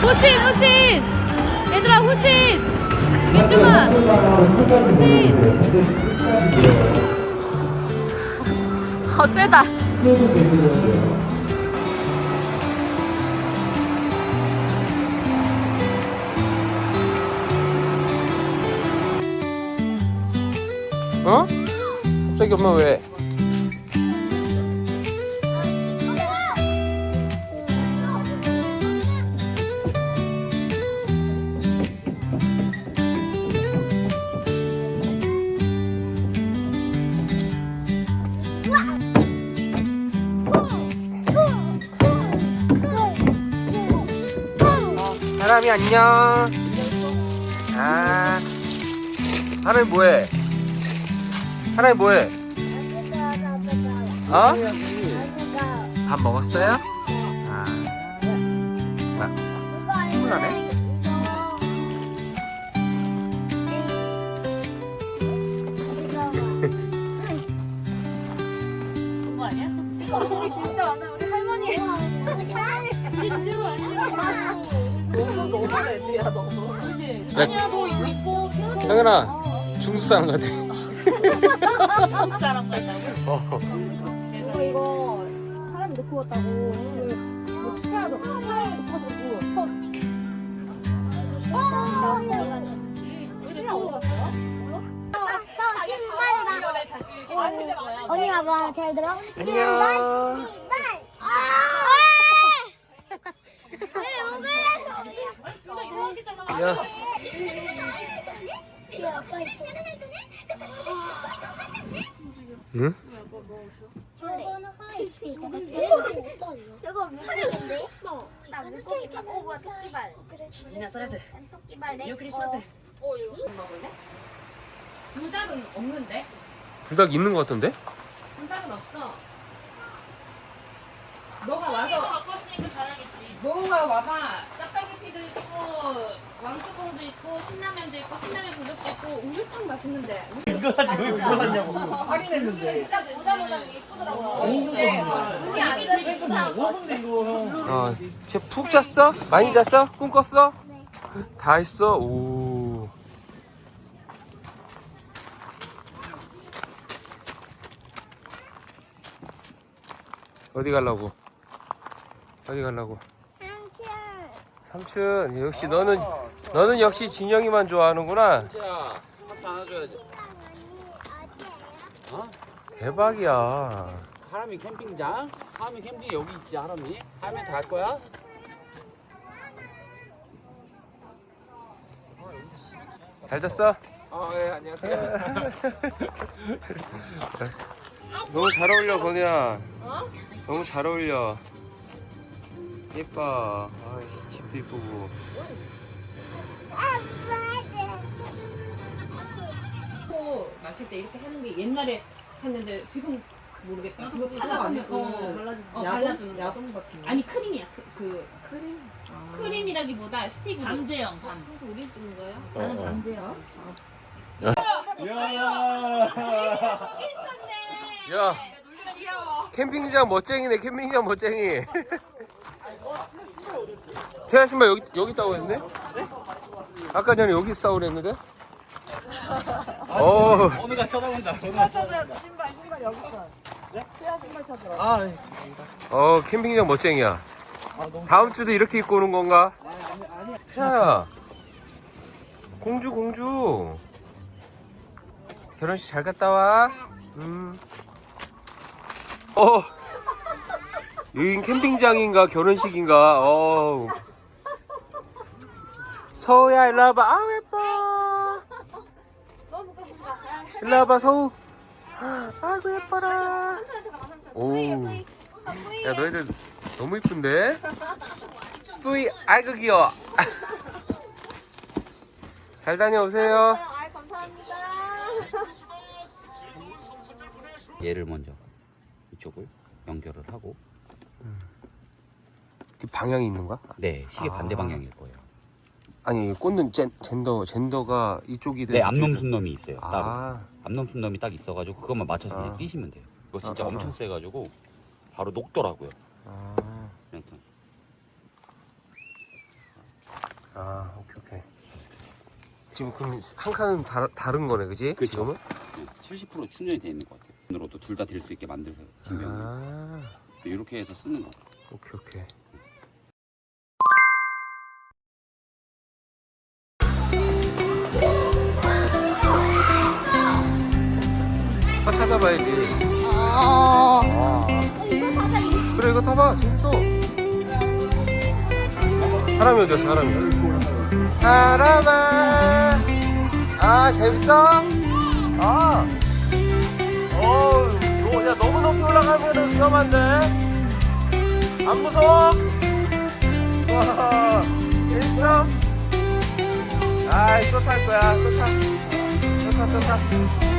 후진 후진! 얘들아 후진! 민중아! 후진! 어 세다. 어? 갑자기 엄마 왜? 사람이 안녕. 아, 사람이 뭐해? 사람이 뭐해? 어? 밥 먹었어요? 아, 뭐야? 쿨하네. 우리 진짜 완전 우리 할머니 너무 너무 레드야 너무 아니야, 너 이거 이뻐 성현아, 중국 사람 같아. 한국 사람 같다고 이거 이거 사람이 넣고 왔다고 뭐 스프라도 스프라도? 언니 봐봐 잘 들어? 안녕. 야, 응? 저거 물인데? 나 물고기 오 뭐야 토끼발 토끼발 내 크리스마스. 불닭은 없는데? 불닭 있는 것 같던데? 불닭은 없어. 너가 와서 바꿨으니까 잘하겠지. 너가 와봐. 짜파게티도 있고 왕뚜껑도 있고 신라면도 있고 신라면 불닭도 있고 우유탕 맛있는데. 이거 사냐고 이거 사냐고 할인했는데 진짜 모자 모자 예쁘더라고 5분에 안 돼. 5분에 이거 형 어, 쟤 푹 잤어? 많이 잤어? 꿈 꿨어? 다 했어? 오. 어디 가려고? 어디 가려고? 삼촌 역시 너는 너는 역시 진영이만 좋아하는구나. 진짜 한잔 안아줘야지 대박이야. 하람이 캠핑장 하람이 캠핑 여기 있지 하람이 하람이 다할 거야? 잘 잤어? 아 예 안녕하세요 너무 잘 어울려 건우야. 너무 잘 어울려. 예뻐. 아이, 집도 이쁘고. 또 마실 때 이렇게 하는 게 옛날에 했는데 지금 모르겠다. 그거 찾아보면 어, 어, 발라주는 거. 야동 같은 거. 아니 크림이야. 그, 그 크림? 아. 크림이라기보다 스틱으로. 강제형 감. 우리 찍은 거예요? 어, 나는 어. 강제요. 야, 캠핑장 멋쟁이네. 캠핑장 멋쟁이. 태아 신발 여기 여기 있다고 했는데? 아까 전에 여기 있다고 그랬는데? 어, 어느가 쳐다본다 쳐다본다 신발 신발 여기 있어. 네? 태아 신발 찾으러. 아, 예. 어 캠핑장 멋쟁이야. 아 다음 주도 이렇게 입고 오는 건가? 아니 태아야, 공주 공주. 결혼식 잘 갔다 와. 음. 어. 여긴 캠핑장인가 결혼식인가? 어. 서우야 일로 와봐. 아 예뻐. 너무 부끄럽다 일로 와봐 서우. 아이고 예뻐라. 오. 야 너희들 너무 이쁜데? 뿌이 아이고 귀여워. 잘 다녀오세요. 얘를 먼저 이쪽을 연결을 하고 그 방향이 있는 거야? 네 시계 아. 반대 방향일 거예요 아니 꽂는 젠, 젠더 젠더가 이쪽이든 네 저쪽이든. 암놈 순놈이 있어요 따로 아, 암놈순놈이 딱 있어가지고 그것만 맞춰서 그냥 아. 뛰시면 돼요. 이거 진짜 아, 아, 엄청 아. 세가지고 바로 녹더라고요. 아, 아 오케이 오케이. 지금 그럼 한 칸은 다, 다른 거네, 그지? 그쵸. 지금은? 70% 충전이 돼 있는 것 같아요. 으로도 둘다될수 있게 만들어서 진병. 아, 이렇게 해서 쓰는 거. 오케이 오케이. 아, 찾아봐야지. 어. 아, 이거 사자 이 그래 이거 타봐 재밌어. 사람이 어디 갔어 사람이? 사람아. 아 재밌어? 아. 어, 야 너무 높이 올라가면 위험한데. 안 무서워? 와, 재밌어? 아이 또탈 거야 또 타. 또 타, 또 타.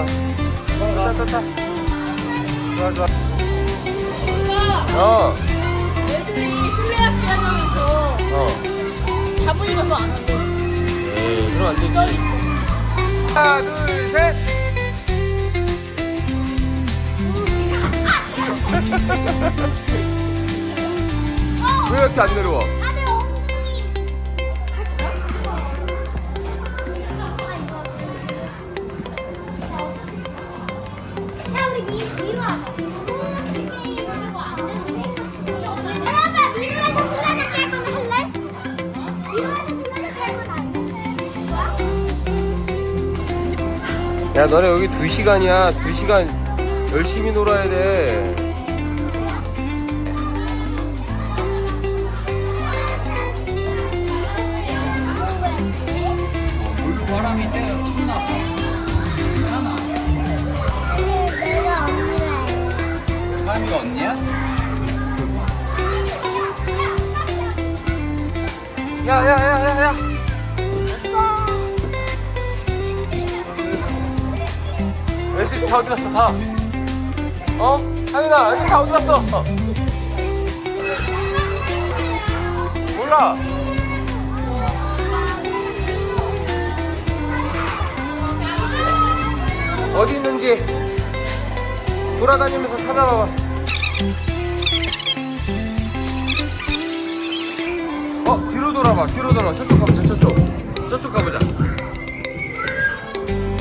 어, 또 타. 좋아, 좋아. 어, 애들이 술래잡기 하자면서 어. 잡으니까 또안 한대. 에이, 그럼 안 되지. 하나, 둘, 셋. 왜 이렇게 안 내려와? 야, 너네 여기 두 시간이야. 두 시간 열심히 놀아야 돼. 바람이 때 춥나 봐. 괜찮아. 내가 언니래 바람이가 언니야? 야, 야, 야, 다 어디 갔어, 다? 어? 하윤아, 애들 다 어디 갔어? 몰라. 어디 있는지 돌아다니면서 찾아봐봐. 어, 뒤로 돌아봐, 뒤로 돌아봐. 저쪽 가보자, 저쪽. 저쪽 가보자.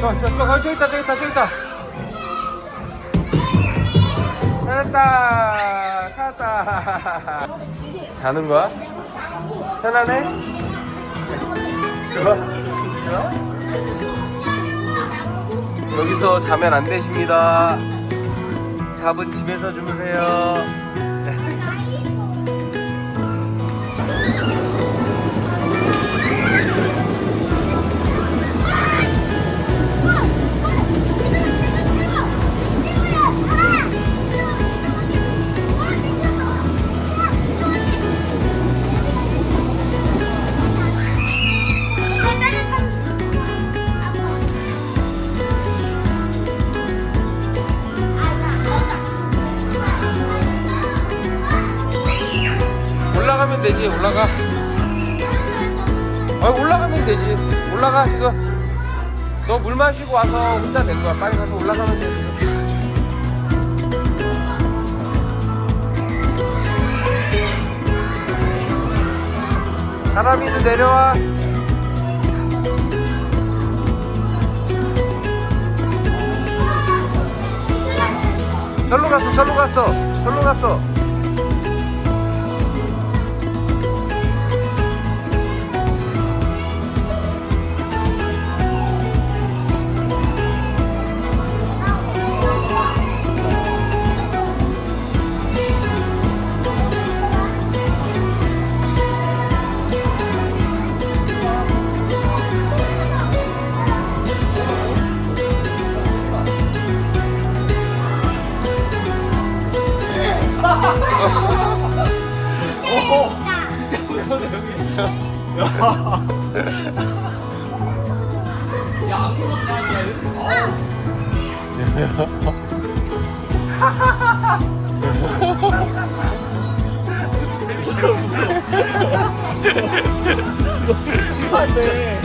어, 저쪽, 어, 저기 있다, 저기 있다, 저기 있다. 찾았다, 찾았다. 자는 거야? 편하네? 좋아? 좋아? 여기서 자면 안 되십니다. 잡은 집에서 주무세요. 올라가면 되지, 올라가. 아, 올라가면 되지. 올라가, 지금. 너 물 마시고 와서 혼자 낼 거야. 빨리 가서 올라가면 돼, 지금. 사람이도 내려와. 절로 갔어, 절로 갔어, 절로 갔어. 아, 네.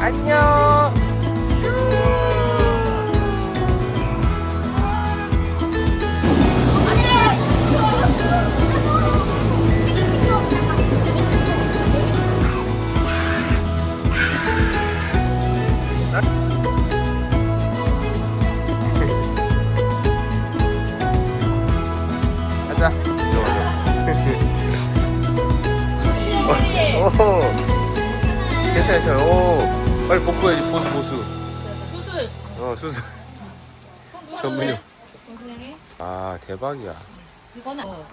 안녕. 빨리 복구해야지, 보수, 보수. 수술. 어, 수술. 전문용. 아, 대박이야. 이거는 어,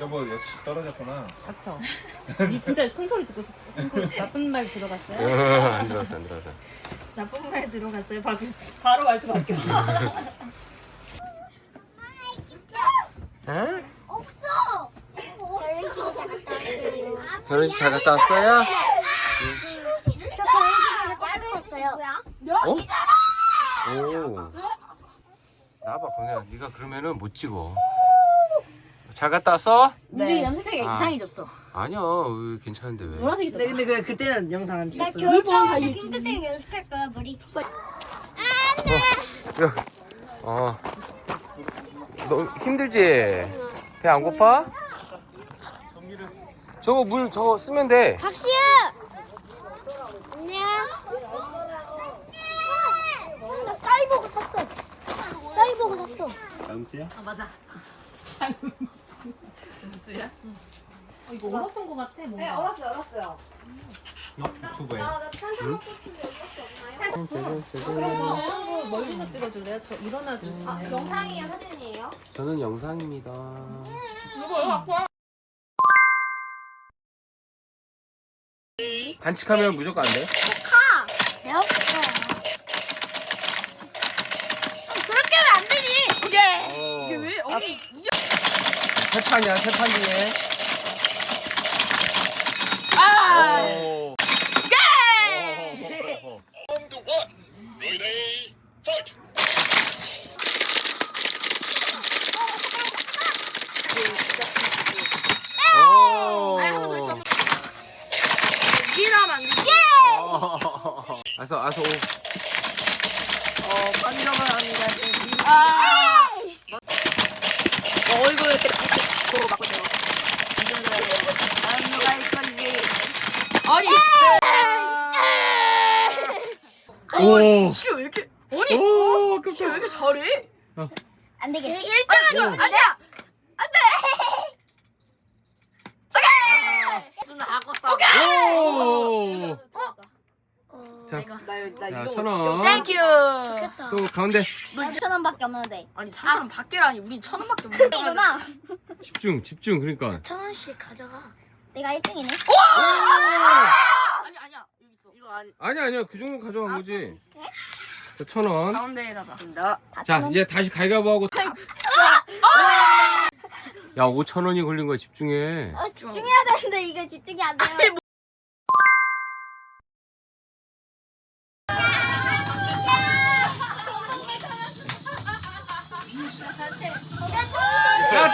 여보 역시 떨어졌구나. 닥쳐. 니 진짜 큰 소리 듣고 싶어. 큰 소리- 나쁜 말 들어갔어요? 안 들어갔어, 안 들어갔어. 나쁜 말 들어갔어요. 바로 바로 말투 바뀌어. 응? 없어. 왔어요. 결혼식 잘 갔다 왔어요? 갔다 왔어요. 어? 오. 나봐, 건우야. 네가 그러면은 못 찍어. 잘 갔다 왔어? 우리 염색하기가 아. 이상해졌어. 아니야, 으, 괜찮은데 왜? 노란색이 근데, 근데 그, 그때는 영상 안 나 찍었어. 겨울 동안에 핑크색 연습할 거야 머리. 어. 너 힘들지? 배 안 고파? 저거 물 저거 쓰면 돼. 박시야. 안녕. 나 사이버거 샀어. 사이버거 샀어. 아, 맞아. 무스야? 어, 이거 얼었던 거 같아. 뭔가. 네, 얼었어요, 얼었어요. 유튜브에. 나 탄산화물 좀 얼었어 없나요? 어, 멀리서 찍어줄래요? 저 일어나 주세요. 아, 영상이에요, 사진이에요? 저는 영상입니다. 반칙하면 무조건 안 돼. 내가 없어. 그렇게 하면 안 되지. 어. 이게 왜? 아니, 세 판이야, 세 판 중에. 아! 오. 오. 오. 아니, 한번더 있어. 이라면 안 돼. 어. 아서 아서 오. 어, 하는 게 아! 어, 얼굴 보고. 안갈 건지. 아니! 오. 씨, 왜 이렇게. 아니! 오, 씨, 왜 이렇게 잘해? 안 되겠지. 아니, 아니, 아니야! 안 돼! 오케이! 무슨 하고 싸워. 오. 자, 나, 나 자, 이거. 천 원. 땡큐! 또 가운데 천 원밖에 없는데. 아니, 3천 원 밖에라니. 우린 천 원밖에 없는데. 이거나 집중, 집중. 그러니까. 천 원씩 가져가. 내가 1등이네. 아니, 아니야. 여기 있어. 이거 아니. 아니야, 아니야. 그 정도 가져간 거지. 자, 천 원. 가운데에다가. 나. 자, 이제 다시 가위바위보하고. 야, 5천 원이 걸린 거야. 집중해. 어, 집중해야 되는데 이게 집중이 안 돼요. 야,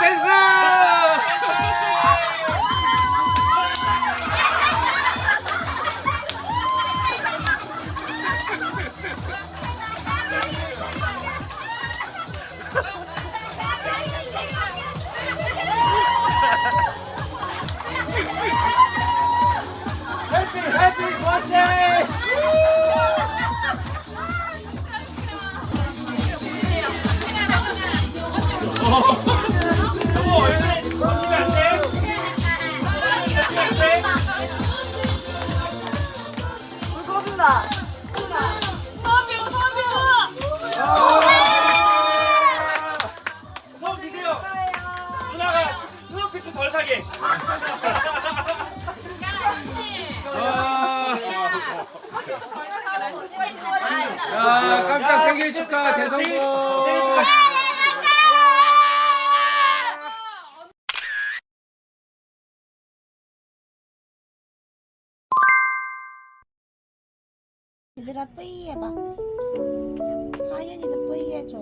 야, 깜짝 생일 축하 대성공. 얘들아 뿌이 해봐. 하연이도 뿌이 해줘.